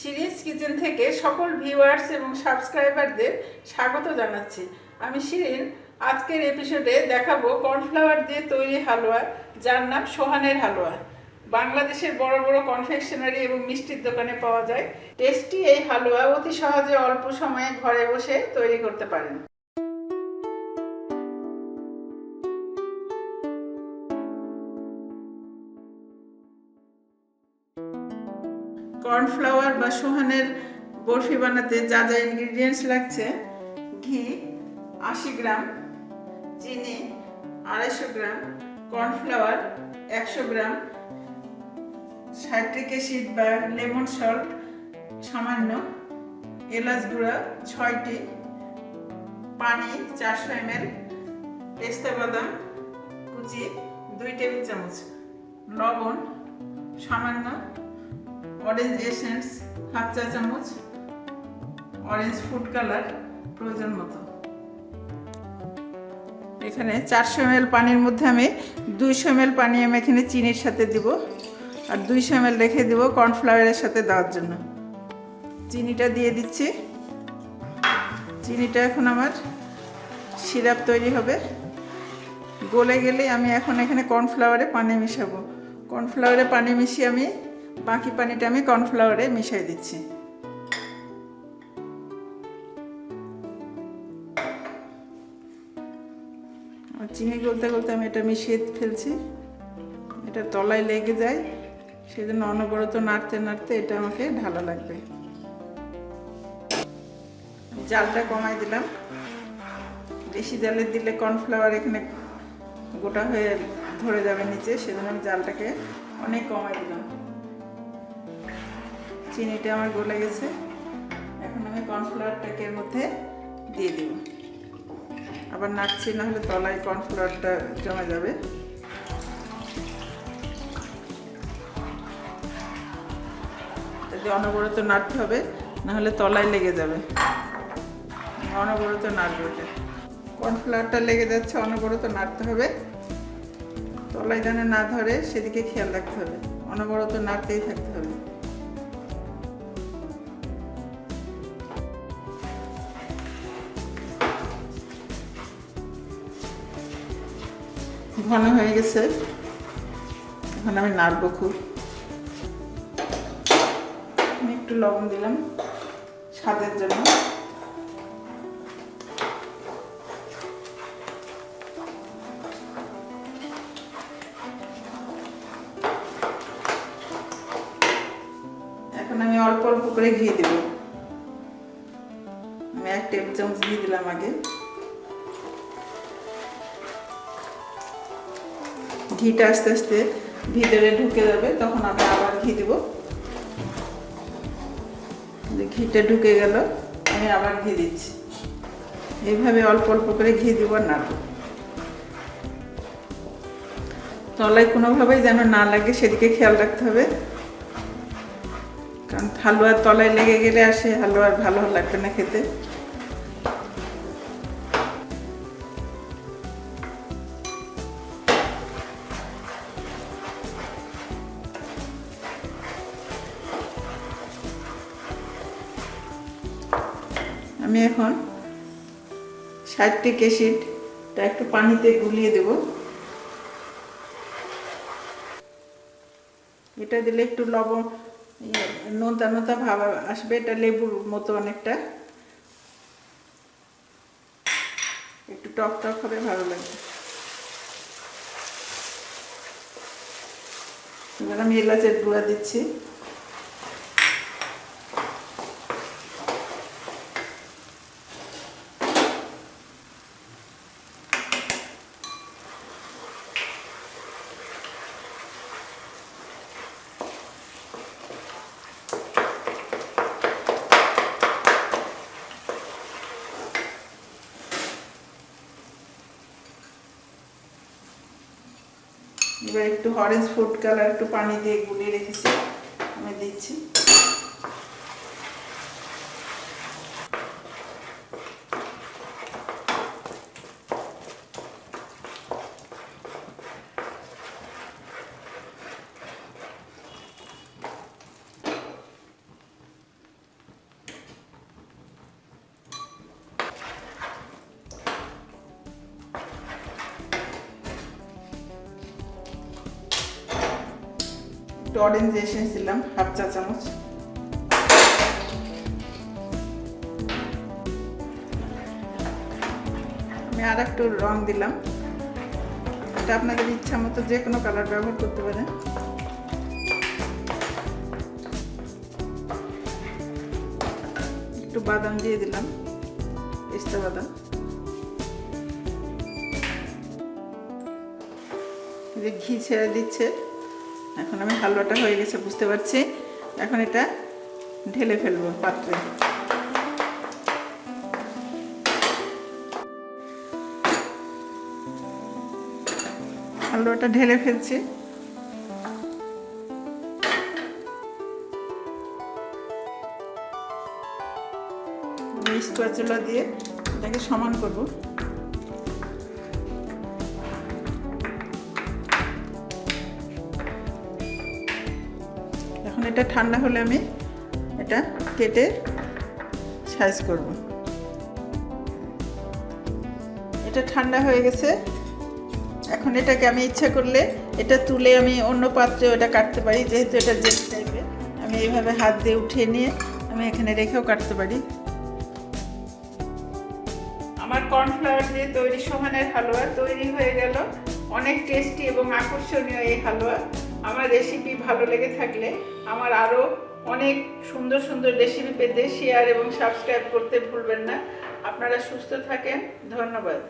Series kitchen থেকে সকল viewers এবং সাবস্ক্রাইবারদের স্বাগত জানাচ্ছি। আমি শিরিন, আজকের এপিসোডে দেখাবো কর্নফ্লাওয়ার দিয়ে তৈরি হালুয়া, যার নাম সোহানের হালুয়া। বাংলাদেশের বড় বড় কনফেকশনারি এবং মিষ্টির দোকানে পাওয়া যায়। টেস্টি এই হালুয়া অতি সহজে অল্প সময়ে ঘরে বসে তৈরি করতে পারেন। কর্নফ্লাওয়ার বা সোহানের বরফি বানাতে যা যা ইনগ্রিডিয়েন্টস লাগছে, ঘি, আশি গ্রাম, চিনি, আড়াইশো গ্রাম, কর্নফ্লাওয়ার একশো গ্রাম সাইট্রিক অ্যাসিড বা লেমন সল্ট সামান্য, এলাচ গুঁড়া ছয়টি, পানি চারশো এমএল, পেস্তা বাদাম কুচি দুই টেবিল চামচ, লবণ সামান্য অরেঞ্জ এসেন্স হাফ চা চামচ অরেঞ্জ ফুড কালার প্রয়োজন মতো। এখানে চারশো এমএল পানির মধ্যে আমি দুইশো এমএল পানি আমি এখানে চিনির সাথে দিব, আর দুইশো এমএল রেখে দিব কর্নফ্লাওয়ারের সাথে দেওয়ার জন্য। চিনিটা দিয়ে দিচ্ছি। চিনিটা এখন আমার সিরাপ তৈরি হবে। গলে গেলে আমি এখন এখানে কর্নফ্লাওয়ারে পানি মিশাবো। কর্নফ্লাওয়ারে পানি মিশিয়ে আমি বাকি পানিটা আমি কর্নফ্লাওয়ারে মিশিয়ে দিচ্ছি। চিনি গলতে গলতে আমি এটা মিশিয়ে ফেলছি। এটা তলায় লেগে যায়। সেজন্য অনবরত নাড়তে নাড়তে এটা আমাকে ঢালা লাগবে। জালটা কমাই দিলাম। বেশি জালে দিলে কর্নফ্লাওয়ার এখানে গোটা হয়ে ধরে যাবে নিচে। সেজন্য আমি জালটাকে অনেক কমাই দিলাম। চিনিটা আমার গলে গেছে। এখন আমি কর্নফ্লাওয়ারটাকে এর মধ্যে দিয়ে দিব। আবার নাড়ছি না হলে তলায় কর্নফ্লাওয়ারটা জমে যাবে। যদি অনবরত নাড়তে হবে না হলে তলায় লেগে যাবে। অনবরত নাড়বে ওটা। কর্নফ্লাওয়ারটা লেগে যাচ্ছে, অনবরত নাড়তে হবে। তলায় যেন না ধরে, সেদিকে খেয়াল রাখতে হবে। অনবরত নাড়তেই থাকতে হবে। ঘন হয়ে গেছে। এখন আমি নাড়বো খুব। আমি একটু লবণ দিলাম স্বাদের জন্য। এখন আমি অল্প অল্প করে ঘি দেব। আমি এক টেবিল চামচ ঘি দিলাম আগে। ঘিটা আস্তে আস্তে ভিতরে ঢুকে যাবে, তখন আমি আবার ঘি দেব। ঘিটা ঢুকে গেল, আমি আবার ঘি দিচ্ছি। এইভাবে অল্প অল্প করে ঘি দিব না তলায় কোনোভাবেই যেন না লাগে, সেদিকে খেয়াল রাখতে হবে। কারণ হালুয়ার তলায় লেগে গেলে আসে হালুয়ার ভালো লাগবে না খেতে। আমি এখন সাইট্রিক অ্যাসিডটা একটু পানিতে গুলিয়ে দেব। এটা দিলে একটু লবণ ইয়ে, নোনতা নোনতা ভাব আসবে এটা লেবুর মতো অনেকটা। একটু টক টক হবে ভালো লাগবে। এবার আমি এলাচের গুঁড়া দিচ্ছি। এবার একটু অরেঞ্জ ফুড কালার একটু পানি দিয়ে গুলিয়ে রেখেছি। আমি দিচ্ছি। একটু অরেঞ্জ দিলাম হাফ চা চামচ আমি আর একটু রং দিলাম। এটা আপনাদের ইচ্ছা মতো যে কোনো কালার ব্যবহার করতে পারেন। একটু বাদাম দিয়ে দিলাম, পেস্তা বাদাম। ঘি ছেড়ে দিচ্ছে। এখন আমি হালুয়াটা হয়ে গেছে, বুঝতে পারছি? এখন এটা ঢেলে ফেলব পাত্রে। হালুয়াটা ঢেলে ফেলছি। স্কোয়াচুলা দিয়ে এটাকে সমান করব। এটা ঠান্ডা হলে আমি এটা কেটে সাইজ করব। এটা ঠান্ডা হয়ে গেছে। এখন এটাকে আমি ইচ্ছা করলে এটা তুলে আমি অন্য পাত্রে ওটা কাটতে পারি, যেহেতু এটা জেট টাইপের আমি এইভাবে হাত দিয়ে উঠিয়ে নিয়ে আমি এখানে রেখেও কাটতে পারি। আমার কর্নফ্লাওয়ার দিয়ে তৈরি সোহানের হালুয়া তৈরি হয়ে গেল। অনেক টেস্টি এবং আকর্ষণীয় এই হালুয়া। আমার রেসিপি ভালো লেগে থাকলে আমার আরও অনেক সুন্দর সুন্দর রেসিপি পেতে শেয়ার এবং সাবস্ক্রাইব করতে ভুলবেন না। আপনারা সুস্থ থাকেন। ধন্যবাদ।